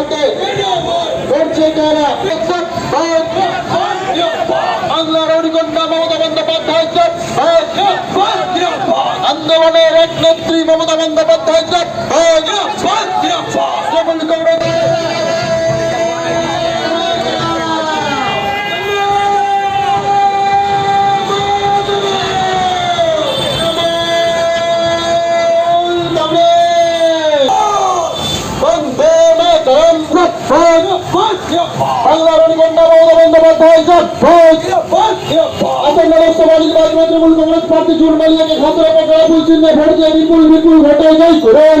লোকসভাতে করছে কারা বাংলার অরিকন্যা মমতা বন্দ্যোপাধ্যায় আন্দোলনের এক নেত্রী মমতা বন্দ্যোপাধ্যায় তৃণমূল কংগ্রেস বাংলার অনিকন্যা মমতা বন্দ্যোপাধ্যায় আসন্ন লোকসভা নির্বাচনে তৃণমূল কংগ্রেস প্রার্থী জুন মালিয়াকে খাতরা পাকা ফুল চিহ্নে ভোট দিয়ে বিপুল বিপুল ভোটে জয় করেন।